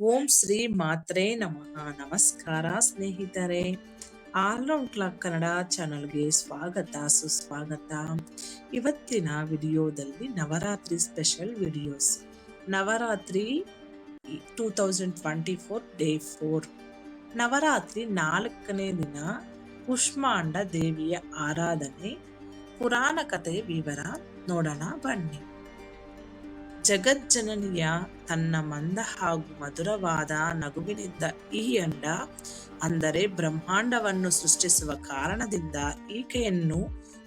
ಓಂ ಶ್ರೀ ಮಾತ್ರೇ ನಮಃ. ನಮಸ್ಕಾರ ಸ್ನೇಹಿತರೆ. ಆಲ್ರೌಂಡ್ ಕ್ಲಾಕ್ ಕನ್ನಡ ಚಾನಲ್ಗೆ ಸ್ವಾಗತ, ಸುಸ್ವಾಗತ. ಇವತ್ತಿನ ವಿಡಿಯೋದಲ್ಲಿ Navratri special videos. Navratri two thousand twenty four day four. Navratri ನಾಲ್ಕನೇ ದಿನ ಕುಷ್ಮಾಂಡ ದೇವಿಯ ಆರಾಧನೆ. ಪುರಾಣ ಕಥೆ ವಿವರ ನೋಡೋಣ ಬನ್ನಿ. ಜಗಜ್ಜನನಿಯ ತನ್ನ ಮಂದ ಹಾಗೂ ಮಧುರವಾದ ನಗುವಿನಿಂದ ಈ ಅಂಡ, ಅಂದರೆ ಬ್ರಹ್ಮಾಂಡವನ್ನು ಸೃಷ್ಟಿಸುವ ಕಾರಣದಿಂದ ಈಕೆಯನ್ನು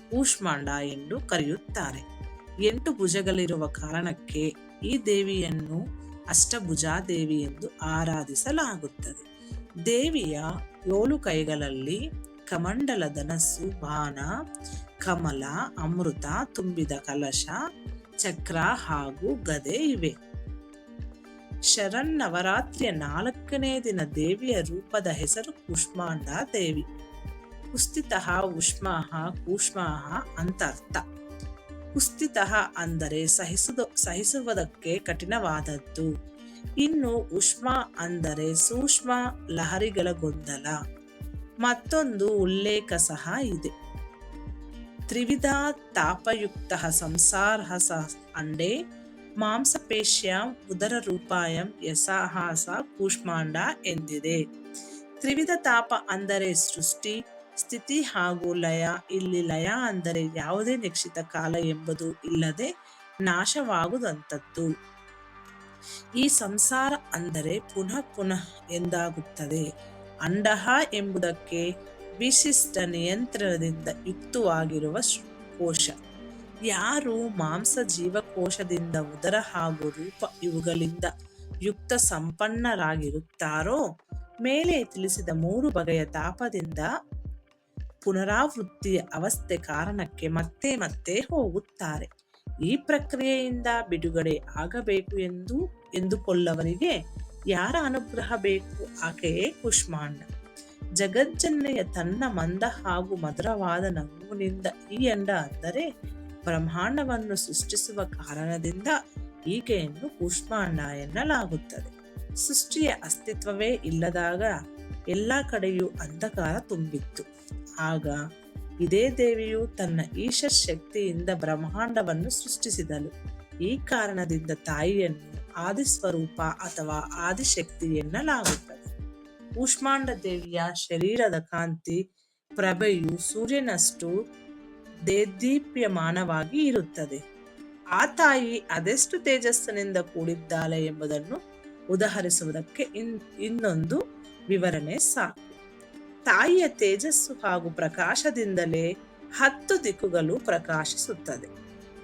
ಕೂಷ್ಮಾಂಡ ಎಂದು ಕರೆಯುತ್ತಾರೆ. ಎಂಟು ಭುಜಗಳಿರುವ ಕಾರಣಕ್ಕೆ ಈ ದೇವಿಯನ್ನು ಅಷ್ಟಭುಜಾ ದೇವಿ ಎಂದು ಆರಾಧಿಸಲಾಗುತ್ತದೆ. ದೇವಿಯ ಏಳು ಕೈಗಳಲ್ಲಿ ಕಮಂಡಲ ಧನಸ್ಸು, ಬಾಣ, ಕಮಲ, ಅಮೃತ, ತುಂಬಿದ ಕಲಶ ಚಕ್ರ ಹಾಗೂ ಗದೆ ಇವೆ. ಶರನ್ನವರಾತ್ರಿಯ ನಾಲ್ಕನೇ ದಿನ ದೇವಿಯ ರೂಪದ ಹೆಸರು ಕುಷ್ಮಾಂಡ ದೇವಿ. ಕುಸ್ತಿತಃ ಉಷ್ಮಾಹ, ಕೂಷ್ಮಾಹ ಅಂತ ಅರ್ಥ. ಕುಸ್ತಿತಃ ಅಂದರೆ ಸಹಿಸುದ, ಸಹಿಸುವುದಕ್ಕೆ ಕಠಿಣವಾದದ್ದು. ಇನ್ನು ಉಷ್ಮ ಅಂದರೆ ಸೂಕ್ಷ್ಮ ಲಹರಿಗಳ ಗೊಂದಲ. ಮತ್ತೊಂದು ಉಲ್ಲೇಖ ಸಹ ಇದೆ. ತ್ರಿವಿಧ ತಾಪಯುಕ್ತ ಸಂಸಾರ ಅಂಡೆ ಮಾಂಸಪೇಶ್ಯ ಉದರ ರೂಪಾಯಂ ಯಸಾಹಾಸ ಕೂಷ್ಮಾಂಡ ಎಂದಿದೆ. ತ್ರಿವಿಧ ತಾಪ ಅಂದರೆ ಸೃಷ್ಟಿ, ಸ್ಥಿತಿ ಹಾಗೂ ಲಯ. ಇಲ್ಲಿ ಲಯ ಅಂದರೆ ಯಾವುದೇ ನಿಶ್ಚಿತ ಕಾಲ ಎಂಬುದು ಇಲ್ಲದೆ ನಾಶವಾಗುವಂಥದ್ದು ಈ ಸಂಸಾರ ಅಂದರೆ ಪುನಃ ಪುನಃ ಎಂದಾಗುತ್ತದೆ. ಅಂಡಹ ಎಂಬುದಕ್ಕೆ ವಿಶಿಷ್ಟ ನಿಯಂತ್ರಣದಿಂದ ಯುಕ್ತವಾಗಿರುವ ಕೋಶ. ಯಾರು ಮಾಂಸ ಜೀವಕೋಶದಿಂದ ಉದರ ಹಾಗೂ ರೂಪ ಇವುಗಳಿಂದ ಯುಕ್ತ ಸಂಪನ್ನರಾಗಿರುತ್ತಾರೋ? ಮೇಲೆ ತಿಳಿಸಿದ ಮೂರು ಬಗೆಯ ತಾಪದಿಂದ ಪುನರಾವೃತ್ತಿಯ ಅವಸ್ಥೆ ಕಾರಣಕ್ಕೆ ಮತ್ತೆ ಮತ್ತೆ ಹೋಗುತ್ತಾರೆ. ಈ ಪ್ರಕ್ರಿಯೆಯಿಂದ ಬಿಡುಗಡೆ ಆಗಬೇಕು ಎಂದು ಎಂದುಕೊಳ್ಳವರಿಗೆ ಯಾರ ಅನುಗ್ರಹ ಬೇಕು? ಆಕೆಯೇ ಕುಷ್ಮಾಂಡ. ಜಗಜ್ಜನ್ನೆಯ ತನ್ನ ಮಂದ ಹಾಗೂ ಮಧುರವಾದ ನಗುವಿನಿಂದ ಈ ಎಂಡ ಅಂದರೆ ಬ್ರಹ್ಮಾಂಡವನ್ನು ಸೃಷ್ಟಿಸುವ ಕಾರಣದಿಂದ ಈಕೆಯನ್ನು ಕೂಷ್ಮಾಂಡ ಎನ್ನಲಾಗುತ್ತದೆ. ಸೃಷ್ಟಿಯ ಅಸ್ತಿತ್ವವೇ ಇಲ್ಲದಾಗ ಎಲ್ಲ ಕಡೆಯೂ ಅಂಧಕಾರ ತುಂಬಿತ್ತು. ಆಗ ಇದೇ ದೇವಿಯು ತನ್ನ ಈಶ ಶಕ್ತಿಯಿಂದ ಬ್ರಹ್ಮಾಂಡವನ್ನು ಸೃಷ್ಟಿಸಿದಳು. ಈ ಕಾರಣದಿಂದ ತಾಯಿಯನ್ನು ಆದಿಸ್ವರೂಪ ಅಥವಾ ಆದಿಶಕ್ತಿ ಎನ್ನಲಾಗುತ್ತದೆ. ಕೂಷ್ಮಾಂಡ ದೇವಿಯ ಶರೀರದ ಕಾಂತಿ ಪ್ರಭೆಯು ಸೂರ್ಯನಷ್ಟು ದೇದೀಪ್ಯಮಾನವಾಗಿ ಇರುತ್ತದೆ. ಆ ತಾಯಿ ಅದೆಷ್ಟು ತೇಜಸ್ಸಿನಿಂದ ಕೂಡಿದ್ದಾಳೆ ಎಂಬುದನ್ನು ಉದಾಹರಿಸುವುದಕ್ಕೆ ಇನ್, ಇನ್ನೊಂದು ವಿವರಣೆ ಸಾಕು. ತಾಯಿಯ ತೇಜಸ್ಸು ಹಾಗೂ ಪ್ರಕಾಶದಿಂದಲೇ ಹತ್ತು ದಿಕ್ಕುಗಳು ಪ್ರಕಾಶಿಸುತ್ತದೆ.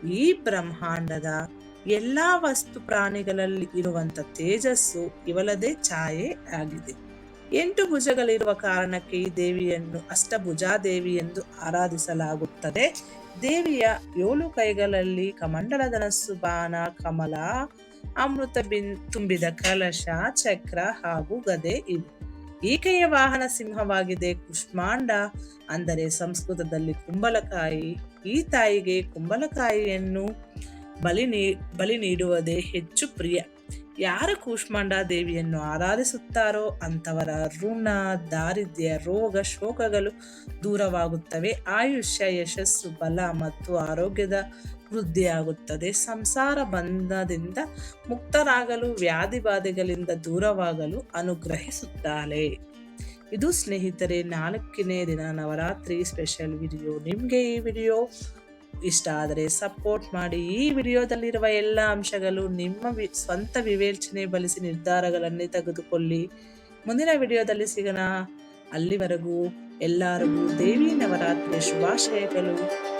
ಈ ಬ್ರಹ್ಮಾಂಡದ ಎಲ್ಲಾ ವಸ್ತು ಪ್ರಾಣಿಗಳಲ್ಲಿ ಇರುವಂತ ತೇಜಸ್ಸು ಇವಲದೇ ಛಾಯೆ ಆಗಿದೆ. ಎಂಟು ಭುಜಗಳಿರುವ ಕಾರಣಕ್ಕೆ ಈ ದೇವಿಯನ್ನು ಅಷ್ಟಭುಜಾದೇವಿ ಎಂದು ಆರಾಧಿಸಲಾಗುತ್ತದೆ. ದೇವಿಯ ಏಳು ಕೈಗಳಲ್ಲಿ ಕಮಂಡಲ ಧನಸ್ಸು, ಬಾಣ, ಕಮಲ, ಅಮೃತ ಬಿನ್, ತುಂಬಿದ ಕಲಶ, ಚಕ್ರ ಹಾಗೂ ಗದೆ ಇವೆ. ಈಕೆಯ ವಾಹನ ಸಿಂಹವಾಗಿದೆ? ಕುಷ್ಮಾಂಡ ಅಂದರೆ ಸಂಸ್ಕೃತದಲ್ಲಿ ಕುಂಬಳಕಾಯಿ. ಈ ತಾಯಿಗೆ ಕುಂಬಳಕಾಯಿಯನ್ನು ಬಲಿ ನೀ, ಬಲಿ ನೀಡುವುದೇ ಹೆಚ್ಚು ಪ್ರಿಯ. ಯಾರು ಕೂಷ್ಮಾಂಡ ದೇವಿಯನ್ನು ಆರಾಧಿಸುತ್ತಾರೋ ಅಂತವರ ಋಣ, ದಾರಿದ್ರ್ಯ, ರೋಗ, ಶೋಕಗಳು ದೂರವಾಗುತ್ತವೆ. ಆಯುಷ್ಯ, ಯಶಸ್ಸು, ಬಲ ಮತ್ತು ಆರೋಗ್ಯದ ವೃದ್ಧಿಯಾಗುತ್ತದೆ. ಸಂಸಾರ ಬಂಧದಿಂದ ಮುಕ್ತರಾಗಲು ವ್ಯಾಧಿ ಬಾಧೆಗಳಿಂದ ದೂರವಾಗಲು ಅನುಗ್ರಹಿಸುತ್ತಾಳೆ. ಇದು ಸ್ನೇಹಿತರೆ, ನಾಲ್ಕನೇ ದಿನ ನವರಾತ್ರಿ ಸ್ಪೆಷಲ್ ವಿಡಿಯೋ. ನಿಮಗೆ ಈ ವಿಡಿಯೋ ಇಷ್ಟ ಆದರೆ ಸಪೋರ್ಟ್ ಮಾಡಿ ಈ ವಿಡಿಯೋದಲ್ಲಿರುವ ಎಲ್ಲ ಅಂಶಗಳು ನಿಮ್ಮ ಸ್ವಂತ ವಿವೇಚನೆ ಬಲಿಸಿ ನಿರ್ಧಾರಗಳನ್ನೇ ತೆಗೆದುಕೊಳ್ಳಿ. ಮುಂದಿನ ವಿಡಿಯೋದಲ್ಲಿ ಸಿಗೋಣ. ಅಲ್ಲಿವರೆಗೂ ಎಲ್ಲರಿಗೂ ದೇವಿ ನವರಾತ್ರಿ ಶುಭಾಶಯಗಳು.